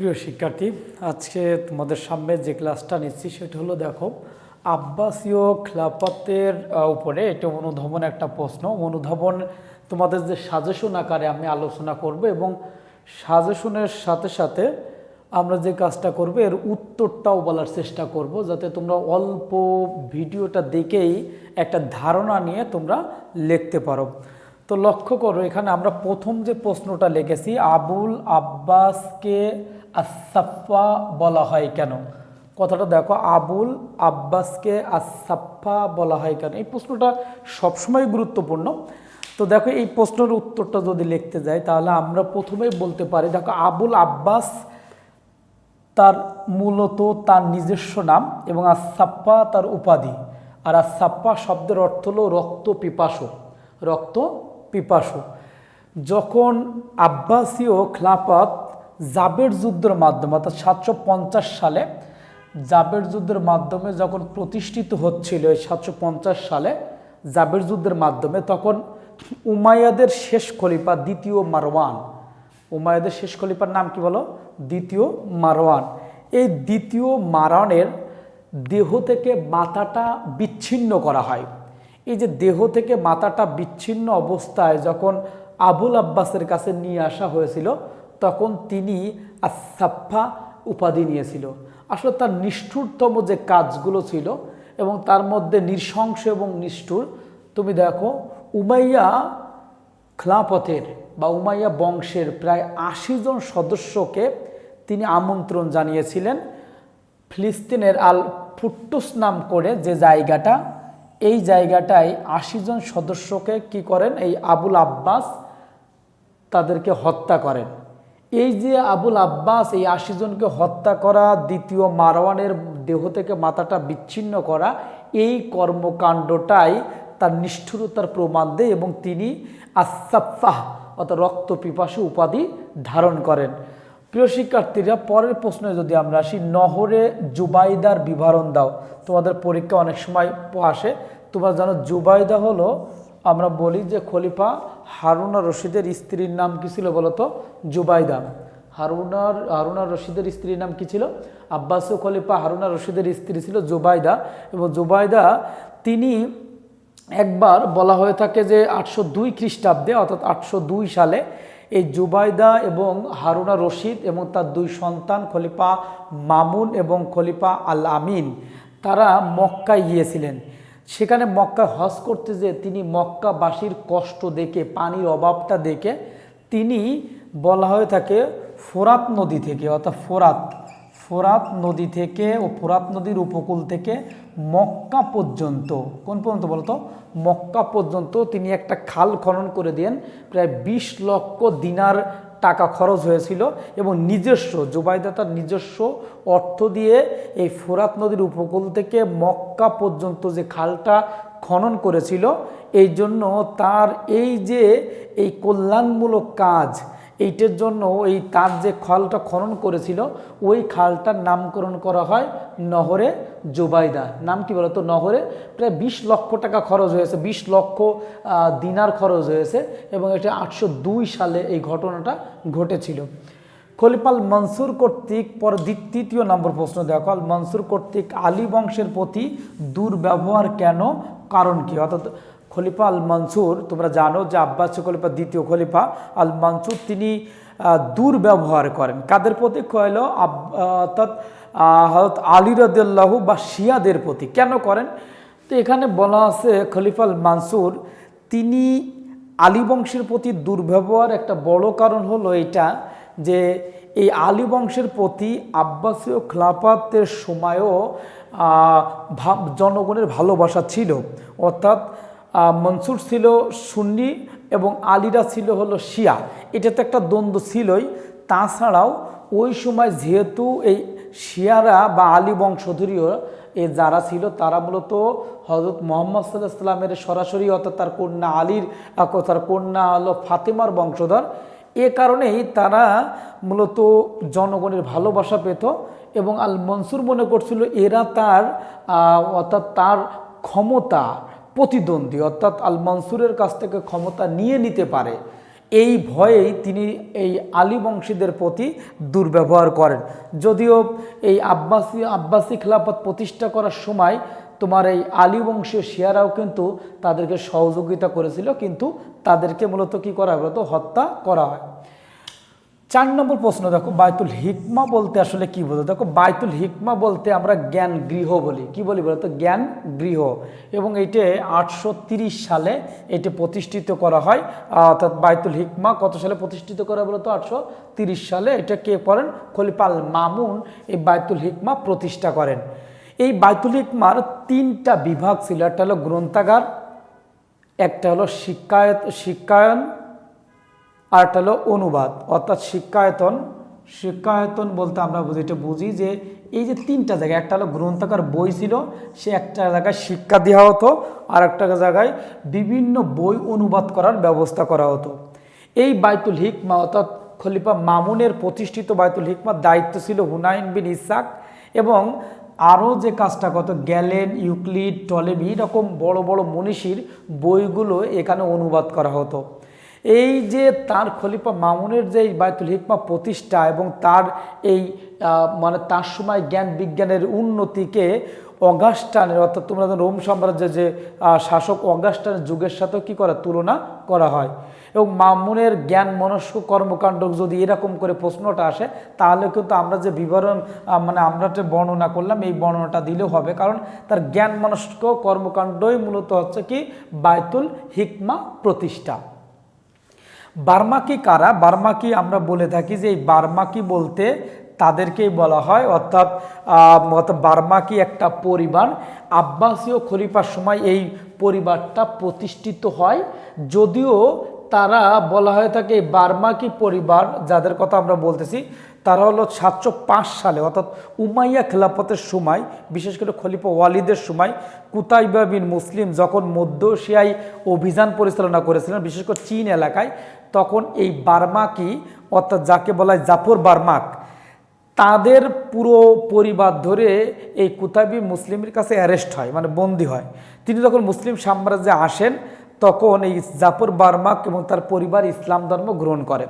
প্রিয় শিক্ষার্থী আজকে তোমাদের সামনে যে ক্লাসটা নিচ্ছি সেটা হলো দেখো আব্বাসীয় খিলাফতের আহ, উপরে এটা অনুধাবন একটা প্রশ্ন। অনুধাবন তোমাদের যে সাজেশন আকারে আমি আলোচনা করব এবং সাজেশনের সাথে সাথে আমরা যে কাজটা করব এর উত্তরটাও বলার চেষ্টা করব যাতে তোমরা অল্প ভিডিওটা দেখেই একটা ধারণা নিয়ে তোমরা লিখতে পারো। তো লক্ষ্য করো এখানে আমরা প্রথম যে প্রশ্নটা লিখেছি আবুল আব্বাসকে আসাফা বলা হয় কেন? কথাটা দেখো, আবুল আব্বাসকে আসাফা বলা হয় কেন? এই প্রশ্নটা সবসময় গুরুত্বপূর্ণ। তো দেখো, এই প্রশ্নের উত্তরটা যদি লিখতে যাই, তাহলে আমরা প্রথমেই বলতে পারি, দেখো, আবুল আব্বাস তার মূলত তার নিজস্ব নাম এবং আসাপ্পা তার উপাধি। আর আসাপ্পা শব্দের অর্থ হলো রক্ত পিপাসু রক্ত পিপাসু। যখন আব্বাসীয় খিলাফত জাবের যুদ্ধের মাধ্যমে, অর্থাৎ সাতশো পঞ্চাশ সালে জাবের যুদ্ধের মাধ্যমে যখন প্রতিষ্ঠিত হচ্ছিল, এই সাতশো পঞ্চাশ সালে জাবের যুদ্ধের মাধ্যমে, তখন উমায়াদের শেষ খলিফা দ্বিতীয় মারওয়ান। উমায়াদের শেষ খলিফার নাম কি বলো? দ্বিতীয় মারওয়ান। এই দ্বিতীয় মারওয়ানের দেহ থেকে মাথাটা বিচ্ছিন্ন করা হয়। এই যে দেহ থেকে মাথাটা বিচ্ছিন্ন অবস্থায় যখন আবুল আব্বাসের কাছে নিয়ে আসা হয়েছিল তখন তিনি আসাফা উপাধি নিয়েছিল। আসলে তার নিষ্ঠুরতম যে কাজগুলো ছিল এবং তার মধ্যে নৃশংস এবং নিষ্ঠুর, তুমি দেখো উমাইয়া খ্লাপথের বা উমাইয়া বংশের প্রায় আশি জন সদস্যকে তিনি আমন্ত্রণ জানিয়েছিলেন। ফিলিস্তিনের আল ফুট্টুস নাম করে যে জায়গাটা, এই জায়গাটায় আশি জন সদস্যকে কি করেন? এই আবুল আব্বাস তাদেরকে হত্যা করেন। এই যে আবুল আব্বাস, এই আশি জনকে হত্যা করা, দ্বিতীয় মারওয়ানের দেহ থেকে মাথাটা বিচ্ছিন্ন করা, এই কর্মকাণ্ডটাই তার নিষ্ঠুরতার প্রমাণ দেয় এবং তিনি আসাফাহ অর্থাৎ রক্ত পিপাসু উপাধি ধারণ করেন। প্রিয় শিক্ষার্থীরা, পরের প্রশ্নে যদি আমরা আসি, নহরে জুবাইদার বিবরণ দাও। তোমাদের পরীক্ষা অনেক সময় আসে। তোমরা জানো, জুবাইদা হলো আমরা বলি যে খলিফা হারুনা রশিদের স্ত্রীর নাম কি ছিল বলতো জুবাইদা। হারুনার, হারুনা রশিদের স্ত্রীর নাম কি ছিল? আব্বাসীয় খলিফা হারুনা রশিদের স্ত্রী ছিল জুবাইদা এবং জুবাইদা তিনি একবার বলা হয়ে থাকে যে আটশো দুই খ্রিস্টাব্দে অর্থাৎ আটশো দুই সালে এই জুবাইদা এবং হারুনা রশিদ এবং তার দুই সন্তান খলিফা মামুন এবং খলিফা আল আমিন তারা মক্কায় গিয়েছিলেন। সেখানে মক্কা হজ করতে যে তিনি মক্কাবাসীর কষ্ট দেখে, পানির অভাবটা দেখে তিনি বলা হয়ে থাকে ফোরাত নদী থেকে, অর্থাৎ ফোরাত ফোরাত নদী থেকে ও ফোরাত নদীর উপকূল থেকে মক্কা পর্যন্ত, কোন পর্যন্ত বলতো? মক্কা পর্যন্ত তিনি একটা খাল খনন করে দেন প্রায় বিশ লক্ষ দিনার টাকা খরচ হয়েছিল এবং নিজস্ব, জুবাইদা তার নিজস্ব অর্থ দিয়ে এই ফোরাত নদীর উপকূল থেকে মক্কা পর্যন্ত যে খালটা খনন করেছিল, এই জন্য তার এই যে এই কল্যাণমূলক কাজ এইটার জন্য এই তার যে খালটা খনন করেছিল, ওই খালটার নামকরণ করা হয় নহরে জুবাইদা। নাম কি বলতো? নহরে। প্রায় বিশ লক্ষ টাকা খরচ হয়েছে, বিশ লক্ষ দিনার খরচ হয়েছে এবং এটা আটশো দুই সালে এই ঘটনাটা ঘটেছিল। খলিফাল মনসুর কর্তৃক পর তৃতীয় নম্বর প্রশ্ন দেখো, আল মনসুর কর্তৃক আলী বংশের প্রতি দুর্ব্যবহার কেন? কারণ কি? অর্থাৎ খলিফা আল মানসুর তোমরা জানো যে আব্বাস খলিফা দ্বিতীয় খলিফা। আল মানসুর তিনি দুর্ব্যবহার করেন। কাদের প্রতি? কইল অর্থাৎ আহ, হযরত আলী রদুল্লাহ বা শিয়াদের প্রতি। কেন করেন? তো এখানে বলা আছে খলিফা আল মানসুর তিনি আলী বংশের প্রতি দুর্ব্যবহার একটা বড় কারণ হলো এটা যে এই আলী বংশের প্রতি আব্বাসীয় খিলাফতের সময়ও জনগণের ভালোবাসা ছিল। অর্থাৎ মনসুর ছিল সুন্নি এবং আলীরা ছিল হলো শিয়া। এটা তো একটা দ্বন্দ্ব ছিলই। তাছাড়াও ওই সময় যেহেতু এই শিয়ারা বা আলী বংশধরীয়, এ যারা ছিল তারা মূলত হজরত মোহাম্মদ সাল্লাহ সাল্লামের সরাসরি অর্থাৎ তার কন্যা আলীর তার কন্যা হলো ফাতেমার বংশধর। এ কারণেই তারা মূলত জনগণের ভালোবাসা পেত এবং আল মনসুর মনে করছিল এরা তার অর্থাৎ তার ক্ষমতা প্রতিদ্বন্দ্বী, অর্থাৎ আল মনসুরের কাছ থেকে ক্ষমতা নিয়ে নিতে পারে, এই ভয়েই তিনি এই আলী বংশীদের প্রতি দুর্ব্যবহার করেন। যদিও এই আব্বাসী আব্বাসী খেলাফত প্রতিষ্ঠা করার সময় তোমার এই আলী বংশীয় শিয়ারাও কিন্তু তাদেরকে সহযোগিতা করেছিল, কিন্তু তাদেরকে মূলত কি করা হয় বলতো? হত্যা করা হয়। চার নম্বর প্রশ্ন, দেখো বায়তুল হিকমা বলতে আসলে কি বলতো দেখো বায়তুল হিকমা বলতে আমরা জ্ঞান গৃহ বলি। কি বলি বলতো? জ্ঞান গৃহ। এবং এটি আটশো সালে এটি প্রতিষ্ঠিত করা হয়। অর্থাৎ বায়তুল হিকমা কত সালে প্রতিষ্ঠিত করা বলতো? আটশো সালে। এটা কে করেন? খলিপাল মামুন এই বায়তুল হিকমা প্রতিষ্ঠা করেন। এই বায়তুল হিকমার তিনটা বিভাগ ছিল। একটা হলো গ্রন্থাগার, একটা হলো শিক্ষায়ত, শিক্ষায়ন আর একটা হলো অনুবাদ, অর্থাৎ শিক্ষায়তন। শিক্ষায়তন বলতে আমরা এটা বুঝি যে এই যে তিনটা জায়গায়, একটা হলো গ্রন্থাকার বই ছিল, সে একটা জায়গায় শিক্ষা দেওয়া হতো আর একটা জায়গায় বিভিন্ন বই অনুবাদ করার ব্যবস্থা করা হতো। এই বাইতুল হিকমা, অর্থাৎ খলিফা মামুনের প্রতিষ্ঠিত বাইতুল হিকমার দায়িত্ব ছিল হুনাইন বিন ইসাক এবং আরও যে কাজটা কত, গ্যালেন, ইউক্লিড, টলেমি, এরকম বড় বড় মনীষীর বইগুলো এখানে অনুবাদ করা হতো। এই যে তার খলিফা মামুনের যে বায়তুল হিকমা প্রতিষ্ঠা এবং তার এই মানে তার সময় জ্ঞান বিজ্ঞানের উন্নতিকে অগাস্টানের, অর্থাৎ তোমরা রোম সাম্রাজ্যের যে শাসক অগাস্টানের যুগের সাথে কি করা, তুলনা করা হয়। এবং মামুনের জ্ঞান মনস্ক কর্মকাণ্ড যদি এরকম করে প্রশ্নটা আসে, তাহলে কিন্তু আমরা যে বিবরণ মানে আমরা যে বর্ণনা করলাম, এই বর্ণনাটা দিলেও হবে। কারণ তার জ্ঞান মনস্ক কর্মকাণ্ডই মূলত হচ্ছে কি? বায়তুল হিকমা প্রতিষ্ঠা। বার্মাকি কারা? বার্মাকি আমরা বলে থাকি যে এই বার্মাকি বলতে তাদেরকেই বলা হয়। অর্থাৎ অর্থাৎ বার্মাকি একটা পরিবার? আব্বাসীয় খলিফার সময় এই পরিবারটা প্রতিষ্ঠিত হয়। যদিও তারা বলা হয়ে থাকে বার্মাকি পরিবার, যাদের কথা আমরা বলতেছি, তারা হলো সাতশো পাঁচ সালে, অর্থাৎ উমাইয়া খেলাফতের সময়, বিশেষ করে খলিফা ওয়ালিদের সময়, কুতাইবা বিন মুসলিম যখন মধ্য এশিয়ায় অভিযান পরিচালনা করেছিলেন, বিশেষ করে চীন এলাকায় তখন এই বার্মাকি অর্থাৎ যাকে বলা হয় জাফর বার্মাক, তাদের পুরো পরিবার ধরে এই কুতাবি মুসলিমের কাছে অ্যারেস্ট হয় মানে বন্দি হয়। তিনি যখন মুসলিম সাম্রাজ্যে আসেন, তখন এই জাফর বার্মাক এবং তার পরিবার ইসলাম ধর্ম গ্রহণ করে।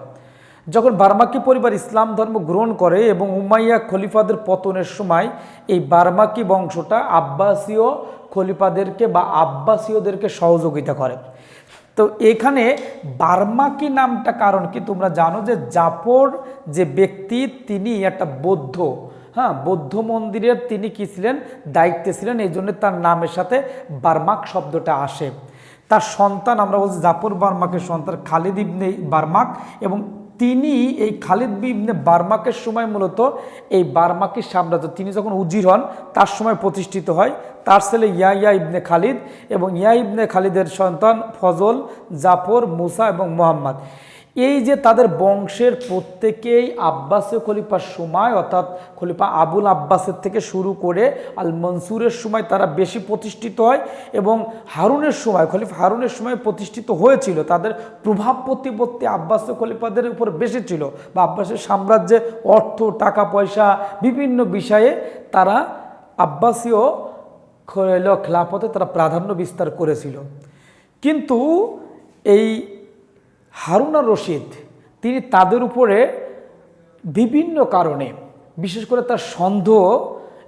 যখন বার্মাকি পরিবার ইসলাম ধর্ম গ্রহণ করে এবং উমাইয়া খলিফাদের পতনের সময় এই বার্মাকি বংশটা আব্বাসীয় খলিফাদেরকে বা আব্বাসীয়দেরকে সহযোগিতা করে। তো এখানে বার্মাকি নামটা কারণ কি তোমরা জানো যে জাফর যে ব্যক্তি, তিনি একটা বৌদ্ধ। হ্যাঁ বৌদ্ধ মন্দিরের তিনি কি ছিলেন? দায়িত্বে ছিলেন, এই জন্য তার নামের সাথে বার্মাক শব্দটা আসে। তার সন্তান, আমরা বলছি জাফর বার্মাকের সন্তান, খালিদ ইবনে বার্মাক এবং তিনি এই খালিদ ইবনে বার্মাকের সময় মূলত এই বার্মাকির সাম্রাজ্য, তিনি যখন উজির হন, তার সময় প্রতিষ্ঠিত হয়। তার ছেলে ইয়া ইয়া ইবনে খালিদ এবং ইয়া ইবনে খালিদের সন্তান ফজল, জাফর, মুসা এবং মোহাম্মদ। এই যে তাদের বংশের প্রত্যেকেই আব্বাসীয় খলিফার সময় অর্থাৎ খলিফা আবুল আব্বাসের থেকে শুরু করে আল মনসুরের সময় তারা বেশি প্রতিষ্ঠিত হয় এবং হারুনের সময় খলিফা হারুনের সময় প্রতিষ্ঠিত হয়েছিল। তাদের প্রভাব প্রতিপত্তি আব্বাসীয় খলিফাদের উপর বেশি ছিল বা আব্বাসের সাম্রাজ্যে অর্থ, টাকা, পয়সা বিভিন্ন বিষয়ে তারা আব্বাসীয় খ- খেলাফতে তারা প্রাধান্য বিস্তার করেছিল। কিন্তু এই হারুনা রশিদ, তিনি তাদের উপরে বিভিন্ন কারণে, বিশেষ করে তার সন্দেহ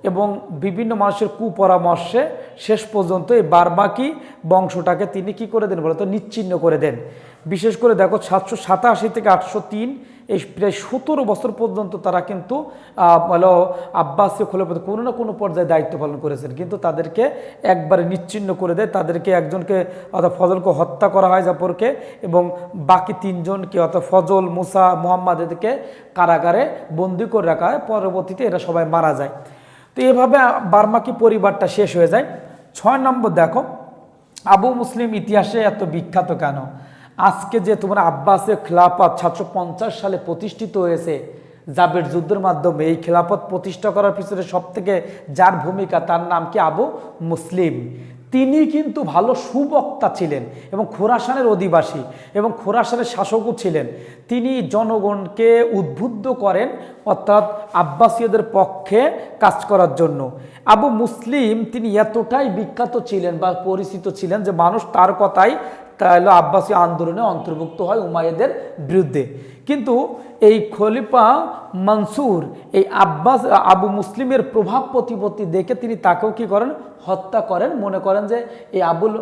এবং বিভিন্ন মানুষের কুপরামর্শে শেষ পর্যন্ত এই বারবাকি বংশটাকে তিনি কি করে দেন বলতো? নিচ্ছিন্ন করে দেন। বিশেষ করে দেখো সাতশো সাতাশি থেকে আটশো তিন এই প্রায় সতেরো বছর পর্যন্ত তারা কিন্তু হলো আব্বাসীয় খোলাপতি কোনো না কোনো পর্যায়ে দায়িত্ব পালন করেছেন। কিন্তু তাদেরকে একবারে নিচ্ছিন্ন করে দেয়। তাদেরকে একজনকে অর্থাৎ ফজলকে হত্যা করা হয় জাফরকে এবং বাকি তিনজনকে অর্থাৎ ফজল, মুসা, মোহাম্মদ এদেরকে কারাগারে বন্দি করে রাখা হয়। পরবর্তীতে এরা সবাই মারা যায়। তো এভাবে বার্মাকি পরিবারটা শেষ হয়ে যায়? ছয় নম্বর দেখো, আবু মুসলিম ইতিহাসে এত বিখ্যাত কেন? আজকে যে তোমার আব্বাসের খেলাফত সাতশো পঞ্চাশ সালে প্রতিষ্ঠিত হয়েছে, জাবের যুদ্ধের মাধ্যমে এই খেলাফত প্রতিষ্ঠা করার পিছনে সব থেকে যার ভূমিকা তার নাম কি? আবু মুসলিম। তিনি কিন্তু ভালো সুবক্তা ছিলেন এবং খোরাসানের অধিবাসী এবং খোরাসানের শাসকও ছিলেন। তিনি জনগণকে উদ্বুদ্ধ করেন, অর্থাৎ আব্বাসীয়দের পক্ষে কাজ করার জন্য। আবু মুসলিম, তিনি এতটাই বিখ্যাত ছিলেন বা পরিচিত ছিলেন যে মানুষ তার কথাই তা হলো আব্বাসী আন্দোলনে অন্তর্ভুক্ত হয় উমায়েদের বিরুদ্ধে। কিন্তু এই খলিফা মনসুর, এই আব্বাস, আবু মুসলিমের প্রভাব প্রতিপত্তি দেখে তিনি তাকেও কি করেন? হত্যা করেন। মনে করেন যে এই আবুল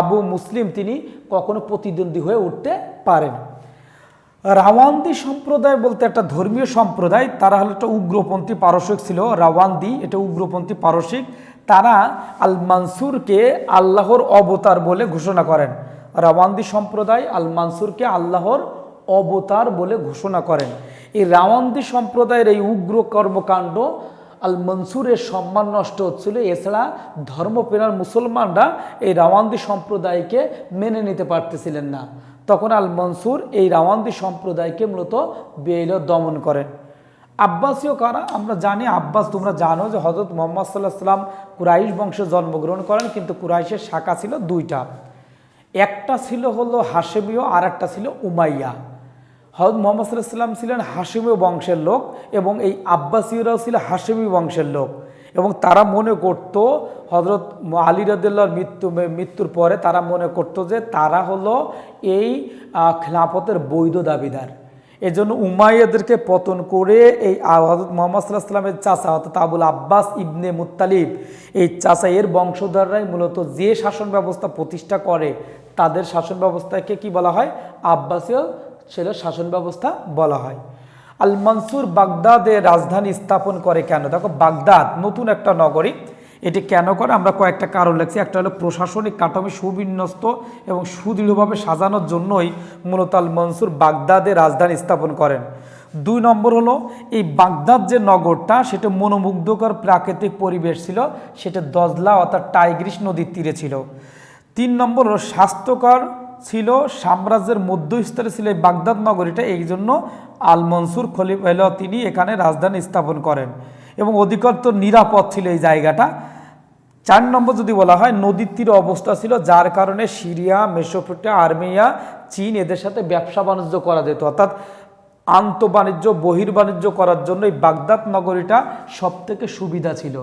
আবু মুসলিম তিনি কখনো প্রতিদ্বন্দ্বী হয়ে উঠতে পারেন। রাওয়ান্দি সম্প্রদায় বলতে একটা ধর্মীয় সম্প্রদায়, তারা হলো একটা উগ্রপন্থী পারসিক ছিল, রাওয়ান্দি, এটা উগ্রপন্থী পারসিক। তারা আল মানসুরকে আল্লাহর অবতার বলে ঘোষণা করেন। রাওয়ান্দি সম্প্রদায় আল মানসুরকে আল্লাহর অবতার বলে ঘোষণা করেন। এই রাওয়ান্দি সম্প্রদায়ের এই উগ্র কর্মকাণ্ড আল মনসুরের সম্মান নষ্ট হচ্ছিল। এছাড়া ধর্মপ্রেরণ মুসলমানরা এই রাওয়ান্দি সম্প্রদায়কে মেনে নিতে পারতেছিলেন না। তখন আল মনসুর এই রাওয়ান্দি সম্প্রদায়কে মূলত বেইল দমন করেন। আব্বাসীয় কারা? আমরা জানি, আব্বাস তোমরা জানো যে হজরত মোহাম্মদ সাল্লাহ সাল্লাম কুরাইশ বংশে জন্মগ্রহণ করেন, কিন্তু কুরাইশের শাখা ছিল দুইটা। একটা ছিল হলো হাসেমীয় আর একটা ছিল উমাইয়া। হজরত মোহাম্মদ সাল্লাম ছিলেন হাসেমীয় বংশের লোক এবং এই আব্বাসীয়রাও ছিল হাসেমি বংশের লোক এবং তারা মনে করত হজরত আলী রদুল্লাহর মৃত্যু, মৃত্যুর পরে তারা মনে করত যে তারা হলো এই খেলাফতের বৈধ দাবিদার। এজন্য উমাইয়াদেরকে পতন করে এই হজরত মোহাম্মদ সাল্লাহ সাল্লামের চাচা অর্থাৎ আবুল আব্বাস ইবনে মুত্তালিব, এই চাচা এর বংশধররাই মূলত যে শাসন ব্যবস্থা প্রতিষ্ঠা করে, তাদের শাসন ব্যবস্থাকে কি বলা হয়? আব্বাসীয় ছিল শাসন ব্যবস্থা বলা হয়। আল মনসুর বাগদাদে রাজধানী স্থাপন করে কেন? দেখো, বাগদাদ নতুন একটা নগরী। এটি কেন করে? আমরা কয়েকটা কারণ লিখছি। একটা হলো প্রশাসনিক কাঠামো সুবিন্যস্ত এবং সুদৃঢ়ভাবে সাজানোর জন্যই মূলত আল মনসুর বাগদাদে রাজধানী স্থাপন করেন। দুই নম্বর হলো, এই বাগদাদ যে নগরটা, সেটা মনোমুগ্ধকর প্রাকৃতিক পরিবেশ ছিল। সেটা দজলা অর্থাৎ টাইগ্রিস নদীর তীরে ছিল। তিন নম্বর হলো, স্বাস্থ্যকর ছিল। সাম্রাজ্যের মধ্যস্তরে ছিল এই বাগদাদ নগরীটা। এই জন্য আল মনসুর খলিফ তিনি এখানে রাজধানী স্থাপন করেন। এবং অধিকতর নিরাপদ ছিল এই জায়গাটা। চার নম্বর যদি বলা হয়, নদীর তীরে অবস্থা ছিল, যার কারণে সিরিয়া মেসোপোটিয়া আর্মেনিয়া, চীন এদের সাথে ব্যবসা বাণিজ্য করা যেত। অর্থাৎ আন্ত বাণিজ্য বহির্বাণিজ্য করার জন্য এই বাগদাদ নগরীটা সব থেকে সুবিধা ছিল।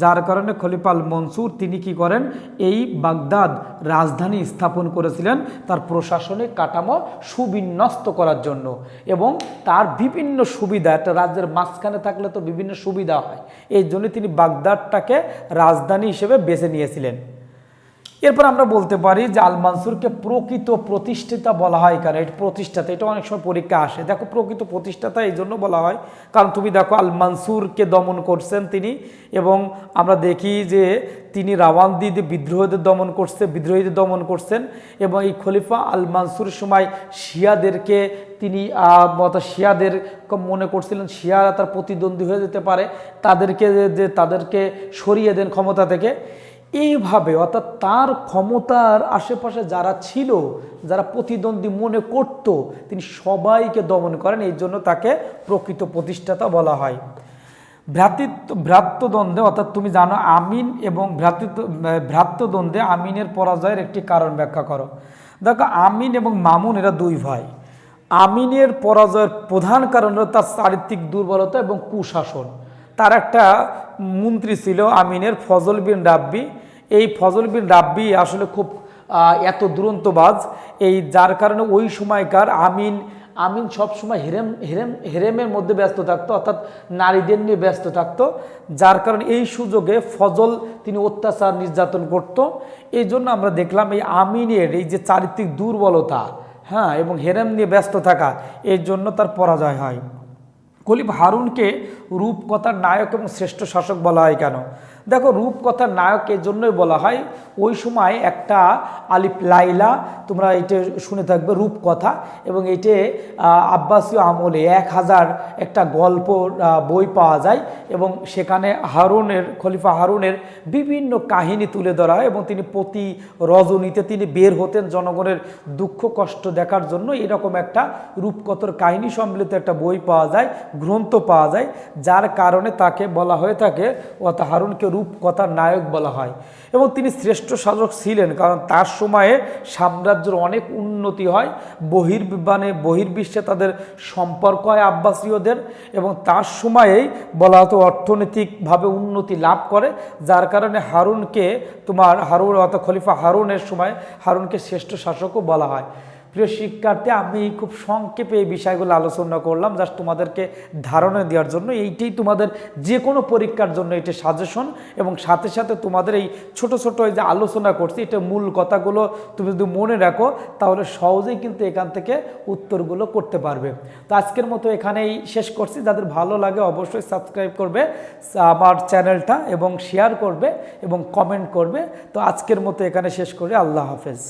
যার কারণে খলিফাল মনসুর তিনি কি করেন? এই বাগদাদ রাজধানী স্থাপন করেছিলেন তার প্রশাসনিক কাঠামো সুবিন্যস্ত করার জন্য এবং তার বিভিন্ন সুবিধা, একটা রাজ্যের মাঝখানে থাকলে তো বিভিন্ন সুবিধা হয়। এই জন্য তিনি বাগদাদটাকে রাজধানী হিসেবে বেছে নিয়েছিলেন। এরপর আমরা বলতে পারি যে আল মানসুরকে প্রকৃত প্রতিষ্ঠিতা বলা হয় কেন? এটা প্রতিষ্ঠাতা, এটা অনেক সময় পরীক্ষা আসে। দেখো, প্রকৃত প্রতিষ্ঠাতা এই জন্য বলা হয়। কারণ তুমি দেখো আল মানসুরকে দমন করছেন তিনি এবং আমরা দেখি যে তিনি রাওয়ান্দিদের বিদ্রোহীদের দমন করছে, বিদ্রোহীদের দমন করছেন এবং এই খলিফা আল মানসুর সময় শিয়াদেরকে তিনি অর্থাৎ শিয়াদের মনে করছিলেন শিয়ারা তার প্রতিদ্বন্দ্বী হয়ে যেতে পারে। তাদেরকে যে তাদেরকে সরিয়ে দেন ক্ষমতা থেকে। এইভাবে, অর্থাৎ তার ক্ষমতার আশেপাশে যারা ছিল, যারা প্রতিদ্বন্দ্বী মনে করত, তিনি সবাইকে দমন করেন, এই জন্য তাকে প্রকৃত প্রতিষ্ঠাতা বলা হয়। ভ্রাতৃত্ব, ভ্রাতৃদ্বন্দ্বে, অর্থাৎ তুমি জানো আমিন এবং ভ্রাতৃত্ব, ভ্রাতৃদ্বন্দ্বে আমিনের পরাজয়ের একটি কারণ ব্যাখ্যা করো। দেখো, আমিন এবং মামুন, এরা দুই ভাই। আমিনের পরাজয়ের প্রধান কারণ হলো তার চারিত্রিক দুর্বলতা এবং কুশাসন। তার একটা মন্ত্রী ছিল আমিনের, ফজল বিন রাব্বি। এই ফজল বিন রাব্বি আসলে খুব এত দুরন্তবাজ। এই যার কারণে ওই সময়কার আমিন আমিন সবসময় হেরেম হেরেম, হেরেমের মধ্যে ব্যস্ত থাকতো, অর্থাৎ নারীদের নিয়ে ব্যস্ত থাকতো। যার কারণে এই সুযোগে ফজল তিনি অত্যাচার নির্যাতন করত। এই জন্য আমরা দেখলাম এই আমিনের এই যে চারিত্রিক দুর্বলতা হ্যাঁ এবং হেরেম নিয়ে ব্যস্ত থাকা, এর জন্য তার পরাজয় হয়। কলিব হারুনকে রূপকথার নায়ক এবং শ্রেষ্ঠ শাসক বলা হয় কেন? দেখো, রূপকথার নায়কের জন্যই বলা হয়, ওই সময় একটা আলিফ লাইলা, তোমরা এটা শুনে থাকবে, রূপকথা, এবং এটে আব্বাসীয় আমলে এক হাজার একটা গল্প বই পাওয়া যায়, এবং সেখানে হারুনের, খলিফা হারুনের বিভিন্ন কাহিনী তুলে ধরা হয়, এবং তিনি প্রতি রজনীতে তিনি বের হতেন জনগণের দুঃখ, কষ্ট দেখার জন্য। এরকম একটা রূপকথার কাহিনী সম্মিলিত একটা বই পাওয়া যায়, গ্রন্থ পাওয়া যায়, যার কারণে তাকে বলা হয়ে থাকে, অর্থাৎ হারুনকে রূপকথার নায়ক বলা হয় এবং তিনি শ্রেষ্ঠ শাসক ছিলেন, কারণ তার সময়ে সাম্রাজ্যের অনেক উন্নতি হয় বহির্বিমানে বহির্বিশ্বে তাদের সম্পর্ক হয় আব্বাসীয়দের এবং তার সময়েই বলা হতো অর্থনৈতিকভাবে উন্নতি লাভ করে, যার কারণে হারুনকে তোমার, হারুন অর্থাৎ খলিফা হারুনের সময় হারুনকে শ্রেষ্ঠ শাসকও বলা হয়। প্রিয় শিক্ষার্থী, আমি খুব সংক্ষেপে এই বিষয়গুলো আলোচনা করলাম জাস্ট তোমাদেরকে ধারণা দেওয়ার জন্য। এইটাই তোমাদের যে কোনো পরীক্ষার জন্য এটি সাজেশন এবং সাথে সাথে তোমাদের এই ছোট ছোট যে আলোচনা করছি, এটা মূল কথাগুলো তুমি যদি মনে রাখো, তাহলে সহজেই কিন্তু এখান থেকে উত্তরগুলো করতে পারবে। তো আজকের মতো এখানেই শেষ করছি। যাদের ভালো লাগে অবশ্যই সাবস্ক্রাইব করবে, আমার চ্যানেলটা, এবং শেয়ার করবে, এবং কমেন্ট করবে। তো আজকের মতো এখানে শেষ করে। আল্লাহ হাফেজ।